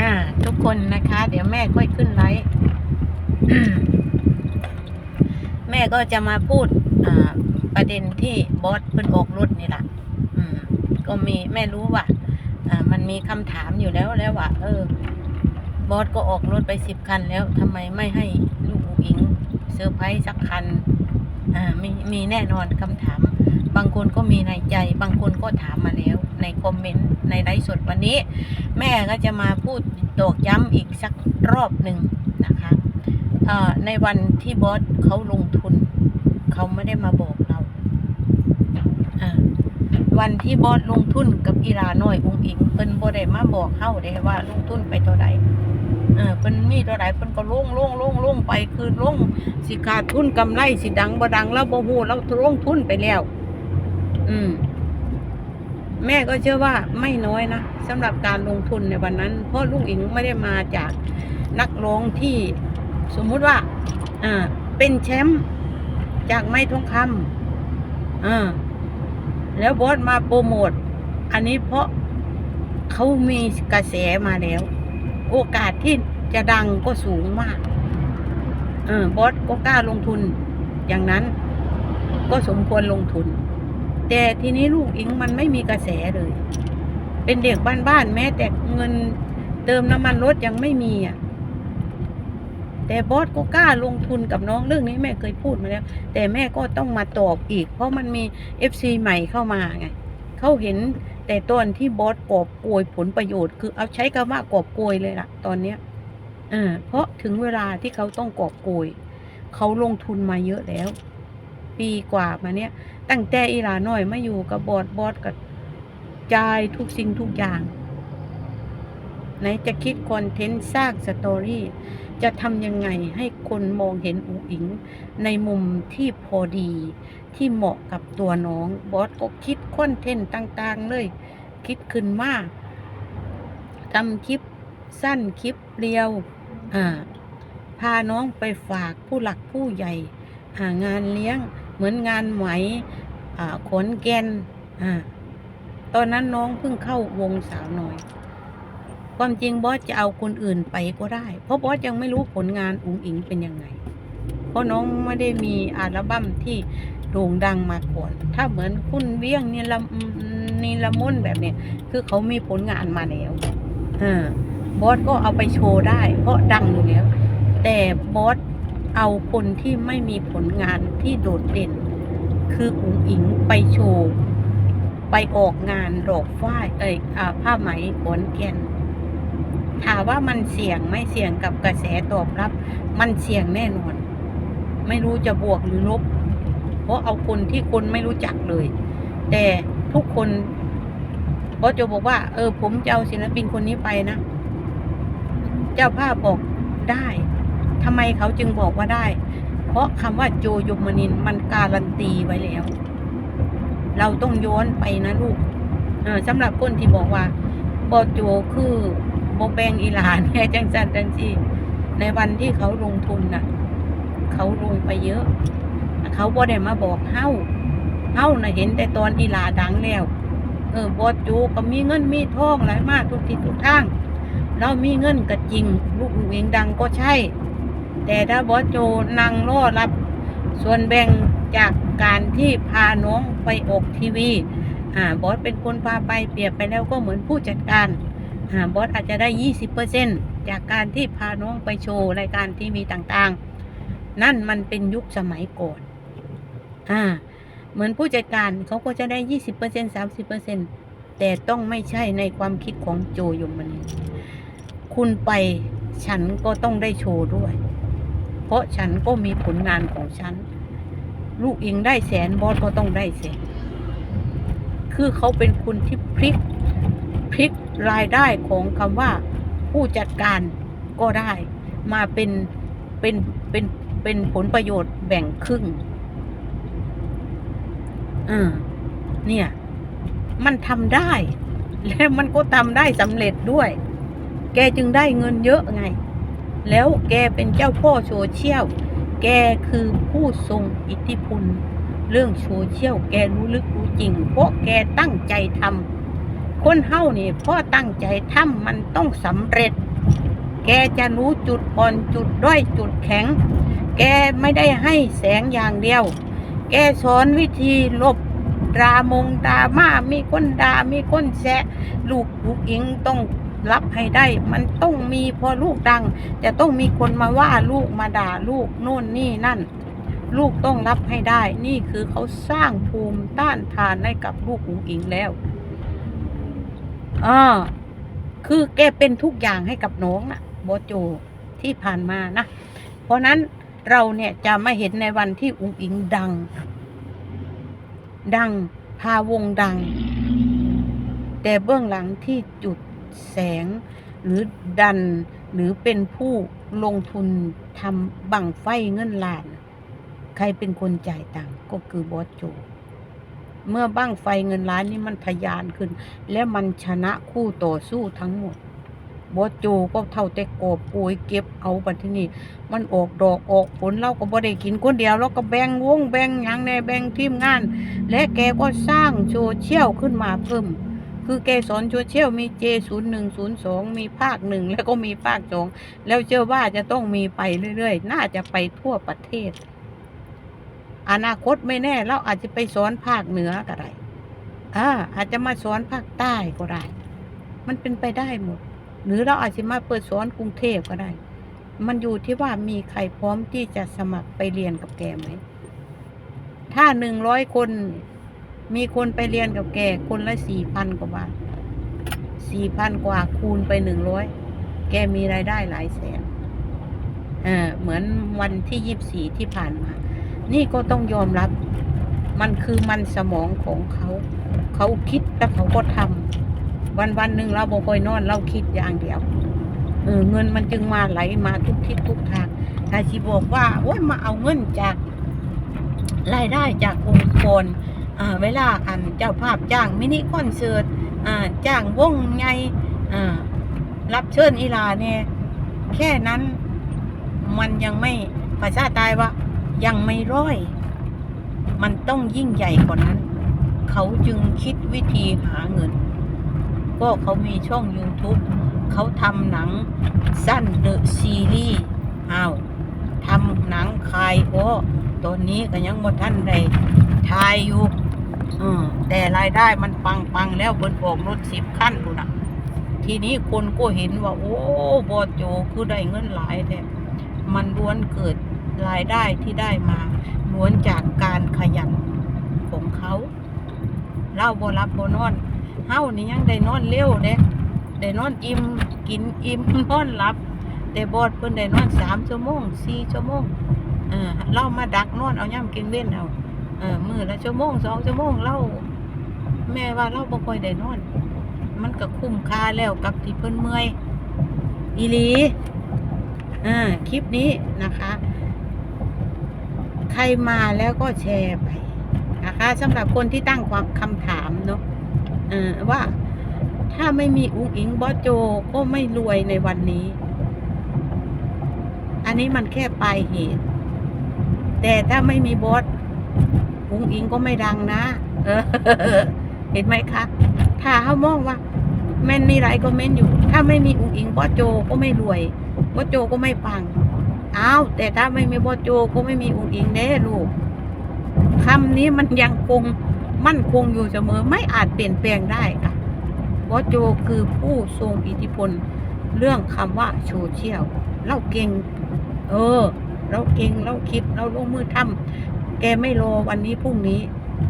อ่า ทุกคนนะคะ เดี๋ยวแม่ค่อยขึ้นไลฟ์แม่ก็จะมาพูดอ่าประเด็นที่บอสเพิ่นออกรถนี่แหละอืม ก็มีแม่รู้ว่าอ่า มันมีคำถามอยู่แล้วแล้วว่าเออบอสก็ออกรถไปสิบคันแล้วทำไมไม่ให้ลูกอุ๋งอิงเซอร์ไพรส์สักคัน มีมีแน่นอนคำถาม บางคนก็มีในใจ บางคนก็ถามมาแล้ว ในคอมเมนต์ในไลฟ์สดวันนี้ แม่ก็จะมาพูดตอกย้ำอีกสักรอบหนึ่งนะคะในวันที่บอสเขาลงทุน เขาไม่ได้มาบอกเรา วันที่บอสลงทุนกับอีลาน้อยองอิงเพิ่นบ่ได้มาบอกเฮาเด้ว่าลงทุนไปเท่าใด เออเพิ่นมีเท่าใดเพิ่นก็ลงลงลงลงไปคือลงสิขาดทุนกำไรสิดังบ่ดังแล้วบ่ฮู้เราลงทุนไปแล้ว อืม แม่ก็เชื่อว่าไม่น้อยนะสำหรับการลงทุนในวันนั้น เพราะลุงอิงไม่ได้มาจากนักร้องที่สมมุติว่า อ่า เป็นแชมป์จากไม้ทองคำอ่าแล้วบอสมาโปรโมท อันนี้เพราะเขามีกระแสมาแล้ว โอกาสที่จะดังก็สูงมาก เออบอสก็กล้าลงทุน อย่างนั้นก็สมควรลงทุน แต่ทีนี้ลูกอิงมันไม่มีกระแสเลย เป็นเด็กบ้านๆแม้แต่เงินเติมน้ำมันรถยังไม่มีอะ แต่บอสก็กล้าลงทุนกับน้องเรื่องนี้แม่เคยพูดมาแล้ว แต่แม่ก็ต้องมาตอบอีก เพราะมันมีเอฟซีใหม่เข้ามาไงเขาเห็น แต่ตอนที่บอสกอบโกยผลประโยชน์ คือเอาใช้คำว่ากอบโกยเลยล่ะ ตอนเนี้ยเออเพราะถึงเวลาที่เขาต้องกอบโกย เขาลงทุนมาเยอะแล้ว ปีกว่ามาเนี้ยตั้งแต่อีหลาน้อยมาอยู่กับบอสบอสกับจ่ายทุกสิ่งทุกอย่างไหนจะคิดคอนเทนต์สร้างสตอรี่จะทำยังไงให้คนมองเห็นอุ๋งอิง ในมุมที่พอดี ที่เหมาะกับตัวน้องบอสก็คิดคอนเทนต์ต่างๆ เลย คิดขึ้นมาทำคลิปสั้นคลิปเรียว อ่า พาน้องไปฝากผู้หลักผู้ใหญ่างานเลี้ยงเหมือนงานไหมอ่าขนแกนอ่าตอนนั้นน้องเพิ่งเข้าวงสาวน้อย ความจริงบอสจะเอาคนอื่นไปก็ได้ เพราะบอสยังไม่รู้ผลงานอุ๋งอิงเป็นยังไง เพราะน้องไม่ได้มีอัลบั้มที่ โด่งดังมาก่อน ถ้าเหมือนคุณเวียงนี่ละนี่ละมุนแบบเนี้ยคือเขามีผลงานมาแล้วอ่าบอสก็เอาไปโชว์ได้ เพราะดังอยู่แล้ว แต่บอสเอาคนที่ไม่มีผลงานที่โดดเด่น คืออุ๋งอิงไปโชว์ไปออกงานดอกฝ้ายเอ้ยอผ้าไหมขอนแก่นถามว่ามันเสี่ยงไม่เสี่ยงกับกระแสตอบรับ มันเสี่ยงแน่นอน ไม่รู้จะบวกหรือลบ เพราะเอาคนที่คนไม่รู้จักเลย แต่ทุกคนบอสจะบอกว่า เออ ผมจะเอาศิลปินคนนี้ไปนะ เจ้าภาพบอกได้ทำไมเขาจึงบอกว่าได้ เพราะคำว่าโจยมนินมันการันตีไว้แล้ว เราต้องย้อนไปนะลูกเออสำหรับคนที่บอกว่าบอโจคือโบแบงอีหลานแค่จังสันจังซีในวันที่เขาลงทุนน่ะ เขาลงไปเยอะ เขาบ่ได้มาบอกเฮาเฮาน่ะเห็นแต่ตอนอีหลาดังแล้ว เออบอโจก็มีเงินมีทองหลายมากทุกทิศทุกทาง เรามีเงินก็จริง ลูกเองดังก็ใช่ แต่ถ้าบอโจนั่งรอรับ ส่วนแบ่งจากการที่พาน้องไปออกทีวี อ่าบอสเป็นคนพาไปเปรียบไปแล้วก็เหมือนผู้จัดการอ่าบอสอาจจะได้ยี่สิบเปอร์เซ็นจากการที่พาน้องไปโชว์รายการทีวีต่างๆ นั่นมันเป็นยุคสมัยก่อน อ่า เหมือนผู้จัดการเขาก็จะได้ยี่สิบเปอร์เซ็นสามสิบเปอร์เซ็นแต่ต้องไม่ใช่ในความคิดของโจยมนีคุณไปฉันก็ต้องได้โชว์ด้วย เพราะฉันก็มีผลงานของฉัน ลูกอิงได้แสนบอสก็ต้องได้แสน คือเขาเป็นคนที่พลิกพลิกรายได้ของคำว่า ผู้จัดการก็ได้ มาเป็นเป็นเป็นเป็นผลประโยชน์แบ่งครึ่ง อ่าเนี่ย มันทำได้ และมันก็ทำได้สำเร็จด้วย แกจึงได้เงินเยอะไง แล้วแกเป็นเจ้าพ่อโซเชียล แกคือผู้ทรงอิทธิพลเรื่องโซเชียลแกรู้ลึกรู้จริง เพราะแกตั้งใจทำคนเฮ้านี่พราะตั้งใจทำมันต้องสำเร็จ แกจะรู้จุดอ่อนจุดด้อยจุดแข็ง แกไม่ได้ให้แสงอย่างเดียว แกสอนวิธีลบดรามงดราม่ามีคนดามีคนแซะลูกลูกอิงต้องรับให้ได้ มันต้องมีพอลูกดัง จะต้องมีคนมาว่าลูกมาด่าลูกโน่นนี่นั่น ลูกต้องรับให้ได้ นี่คือเขาสร้างภูมิต้านทานให้กับลูกอุ๋งอิงแล้วอ่าคือแกเป็นทุกอย่างให้กับน้องนะโบโจที่ผ่านมานะ เพราะนั้น เราเนี่ยจะมาเห็นในวันที่อุ๋งอิงดัง ดังพาวงดัง แต่เบื้องหลังที่จุดแสง หรือดันหรือเป็นผู้ลงทุนทำบังไฟเงินล้าน ใครเป็นคนจ่ายตังค์ก็คือบอสโจเมื่อบ้างไฟเงินล้านนี่มันทะยานขึ้น และมันชนะคู่ต่อสู้ทั้งหมด บอสโจก็เท่าแต่กอบโกยเก็บเอาบัดที่นี่มันออกดอกออกผลเราก็บ่ได้กินคนเดียวเราก็แบ่งวงแบ่งหยังในแบ่งทีมงาน และแกก็สร้างโซเชียลขึ้นมาเพิ่ม คือแกสอนโซเชียลมี J0102 มีภาคหนึ่งแล้วก็มีภาคสองแล้วเชื่อว่าจะต้องมีไปเรื่อยๆ น่าจะไปทั่วประเทศ อนาคตไม่แน่เราอาจจะไปสอนภาคเหนือก็ได้อ่าอาจจะมาสอนภาคใต้ก็ได้ มันเป็นไปได้หมด หรือเราอาจจะมาเปิดสอนกรุงเทพก็ได้ มันอยู่ที่ว่ามีใครพร้อมที่จะสมัครไปเรียนกับแกไหม ถ้าหนึ่งร้อยคนมีคนไปเรียนกับแกคนละสี่พันกว่าบาทสี่พันกว่าคูณไปหนึ่งร้อยแกมีรายได้หลายแสนเออเหมือนวันที่ยี่บสี่ที่ผ่านมา นี่ก็ต้องยอมรับ มันคือมันสมองของเขา เขาคิดแล้วเขาก็ทำ วันวันหนึ่งเราบ่ค่อยนอน เราคิดอย่างเดียวเออเงินมันจึงมาไหลมาทุกทิศทุกทางถ้าชีบอกว่าโอ้ยมาเอาเงินจากรายได้จากองค์กรเวลาอันเจ้าภาพจ้างมินิคอนเสิร์ตจ้างวงใหญ่อ่ารับเชิญอีลาเนี่ยแค่นั้นมันยังไม่ภาษาตายว่ายังไม่ร้อย มันต้องยิ่งใหญ่กว่านั้น เขาจึงคิดวิธีหาเงิน ก็เขามีช่อง YouTube เขาทำหนังสั้นเดอะซีรีส์อ้าวทำหนังคายโอตอนนี้ก็ยังหมดท่านใดทายอยู่อืมแต่รายได้มันปังปังแล้วเพิ่นออกรถสิบขั้นดูนะทีนี้คนก็เห็นว่า โอ้บอโจคือได้เงินหลายแต่มันล้วนเกิดรายได้ที่ได้มาล้วนจากการขยันของเขาเล่าบรับบนอน เฮานี่ยังได้นอนเร็วเด้ได้นอนอิ่มกินอิ่มนอนหลับ แต่บอดเพิ่นได้นอนสามชั่วโมงสี่ชั่วโมงเออเรามาดักนอนเอาย่ำกินเว้นเอาเออมือละชั่วโมงสองชั่วโมงเราแม่ว่าเราบ่ค่อยได้นอน มันก็คุ้มค่าแล้วกับที่เพิ่นเมื่อยอีลีอ่าคลิปนี้นะคะ ใครมาแล้วก็แชร์ไปนะคะสำหรับคนที่ตั้งความคำถามเนาะ ว่าถ้าไม่มีอุ้งอิงบอสโจก็ไม่รวยในวันนี้ อันนี้มันแค่ปลายเหตุ แต่ถ้าไม่มีบอสอุ้งอิงก็ไม่ดังนะเออเห็นไหมคะ ถ้าเขามองว่า แม่นมีหลายคอมเมนอยู่ ถ้าไม่มีอุ้งอิงบอสโจก็ไม่รวยบอสโจก็ไม่ปังอ้าวแต่ถ้าไม่มีบอสโจก็ไม่มีอุ้งอิงแน่ลูกคำนี้มันยังคง มั่นคงอยู่เสมอไม่อาจเปลี่ยนแปลงได้ค่ะบอโจคือผู้ทรงอิทธิพลเรื่องคำว่าโซเชียลเราเก่ง เออ เราเก่งเราคิดเราลงมือทำแกไม่รอวันนี้พรุ่งนี้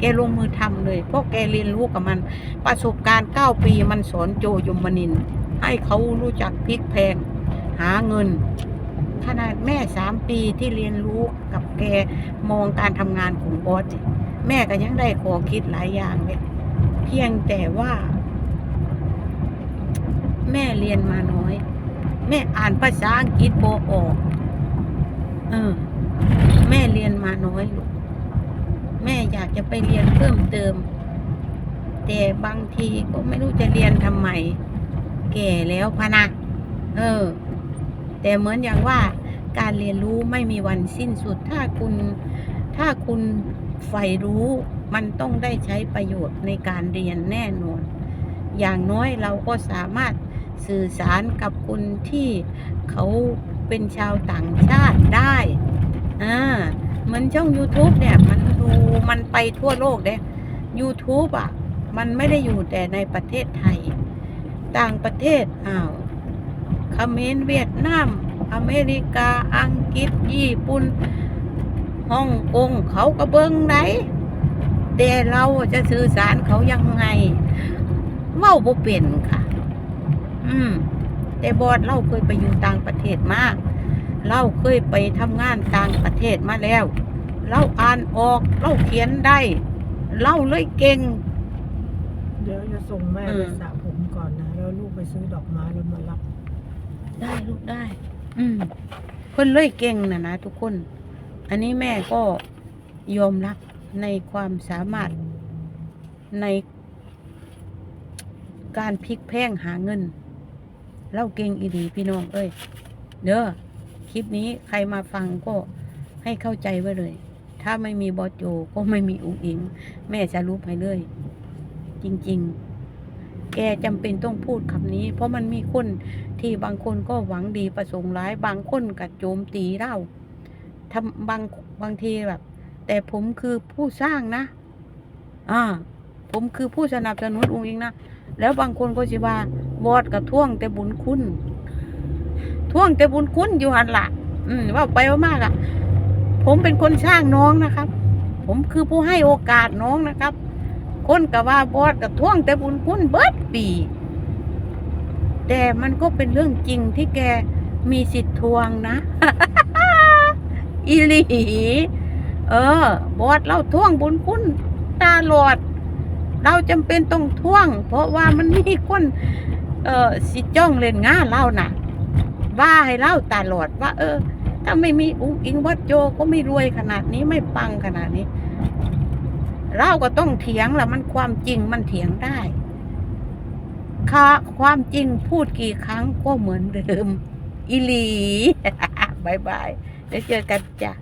แกลงมือทำเลยเพราะแกเรียนรู้กับมัน ประสบการณ์เก้าปีมันสอนโจยมนิน ให้เขารู้จักพลิกแพลงหาเงินขนาดแม่สามปีที่เรียนรู้กับแกมองการทำงานของบอส แม่ก็ยังได้ขอคิดหลายอย่างเลยเพียงแต่ว่า แม่เรียนมาน้อย แม่อ่านภาษาอังกฤษโบออกเออแม่เรียนมาน้อยลูกแม่อยากจะไปเรียนเพิ่มเติม แต่บางทีก็ไม่รู้จะเรียนทำไม แก่แล้วพนะเออ แต่เหมือนอย่างว่าการเรียนรู้ไม่มีวันสิ้นสุดถ้าคุณ ถ้าคุณ ใฝ่รู้มันต้องได้ใช้ประโยชน์ในการเรียนแน่นอน อย่างน้อยเราก็สามารถสื่อสารกับคนที่เขาเป็นชาวต่างชาติได้อ่าเหมือนช่อง YouTube เนี่ยมันดูมันไปทั่วโลกเด้ YouTube อะ มันไม่ได้อยู่แต่ในประเทศไทย ต่างประเทศอ้าวเขมรเวียดนาม อเมริกา อังกฤษ ญี่ปุ่น ฮ่องกงเขาก็เบิ้งไหนแต่เราจะสื่อสารเขายังไงเว้าบ่เป็นค่ะ อืม แต่บอดเราเคยไปอยู่ต่างประเทศมาเราเคยไปทำงานต่างประเทศมาแล้ว เราอ่านออกเราเขียนได้ เราเลยเก่ง เดี๋ยวจะส่งแม่อืไปมสระผมก่อนนะแล้วลูกไปซื้อดอกไม้แล้วมารับ ได้ลูกได้ อืมเพิ่นเลยเก่งนะนะทุกคน อันนี้แม่ก็ยอมรับในความสามารถในการพลิกแพงหาเงิน เล่าเก่งอีดีพี่น้องเอ้ยเด้อคลิปนี้ใครมาฟังก็ให้เข้าใจไว้เลย ถ้าไม่มีบอสโจก็ไม่มีอุ๋งอิง แม่จะรู้ไปเลย จริง ๆ แกจำเป็นต้องพูดคำนี้ เพราะมันมีคนที่บางคนก็หวังดีประสงค์ร้าย บางคนกัดโจมตีเรา ทำบางบางทีแบบ แต่ผมคือผู้สร้างนะ อ่า ผมคือผู้สนับสนุนองค์เองนะ แล้วบางคนก็สิว่าวอดกับท่วงแต่บุญคุณท่วงแต่บุญคุณอยู่หันละอืมว่าไปว่ามากอะ่ะ ผมเป็นคนสร้างน้องนะครับ ผมคือผู้ให้โอกาสน้องนะครับ คนกับว่าบอดกับท่วงแต่บุญคุณเบิดปีแต่มันก็เป็นเรื่องจริงที่แกมีสิทธิ์ทวงนะ อีหลีเออบอดเราท่วงบุญคุณตาหลอด เราจำเป็นต้องท่วง เพราะว่ามันมีคนเออสิจ้องเล่นง่านเราน่ะ ว่าให้เล่าตาหลอดว่า เออ ถ้าไม่มีอุ้งอิงวัดโจก็ไม่รวยขนาดนี้ไม่ปังขนาดนี้ เราก็ต้องเถียงละมันความจริงมันเถียงได้ค่ะความจริงพูดกี่ครั้งก็เหมือนเดิม อีหลีบายบาย แล้วเจอกันจ้ะ